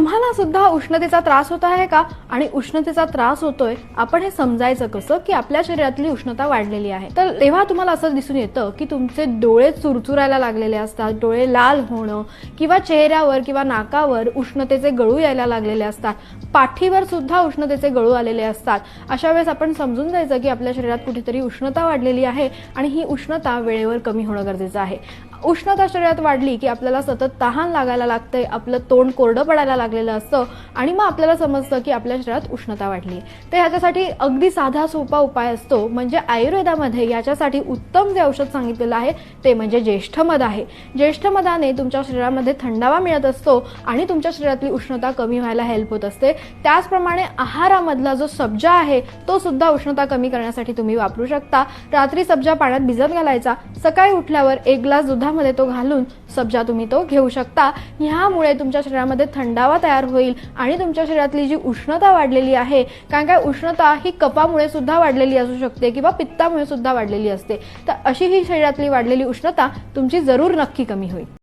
तुम्हाला सुद्धा उष्णतेचा त्रास होत आहे का? आणि उष्णतेचा त्रास होतोय आपण हे समजायचं कसं की आपल्या शरीरातली उष्णता वाढलेली आहे? तर तेव्हा तुम्हाला असं दिसून येतं की तुमचे डोळे चुरचुरायला लागलेले असतात डोळे लाल होणं किंवा चेहऱ्यावर किंवा नाकावर उष्णतेचे गळू यायला लागलेले असतात. पाठीवर सुद्धा उष्णतेचे गळू आलेले असतात. अशा वेळेस आपण समजून जायचं की आपल्या शरीरात कुठेतरी उष्णता वाढलेली आहे आणि ही उष्णता वेळेवर कमी होणं गरजेचं आहे. उष्णता शरीरात वाढली की आपल्याला सतत तहान लागायला लागतंय आपलं तोंड कोरडं पडायला लागलेलं असतं आणि मग आपल्याला समजतं की आपल्या शरीरात उष्णता वाढली. तर ह्याच्यासाठी अगदी साधा सोपा उपाय असतो म्हणजे आयुर्वेदामध्ये याच्यासाठी उत्तम जे औषध सांगितलेलं आहे ते म्हणजे ज्येष्ठमध आहे. ज्येष्ठमधाने तुमच्या शरीरामध्ये थंडावा मिळत असतो आणि तुमच्या शरीरातली उष्णता कमी व्हायला हेल्प होत असते. त्याचप्रमाणे आहारामधला जो सब्जा आहे तो सुद्धा उष्णता कमी करण्यासाठी तुम्ही वापरू शकता. रात्री सब्जा पाण्यात भिजत घालायचा. सकाळी उठल्यावर एक ग्लास दुधामध्ये तो घालून सब्जा तुम्ही तो घेऊ शकता. ह्यामुळे तुमच्या शरीरामध्ये थंडावा तयार होईल आणि तुमच्या शरीरातली जी उष्णता वाढलेली आहे कारण काय उष्णता ही कपामुळे सुद्धा वाढलेली असू शकते किंवा पित्तामुळे सुद्धा वाढलेली असते. तर अशी ही शरीरातली वाढलेली उष्णता तुमची जरूर नक्की कमी होईल.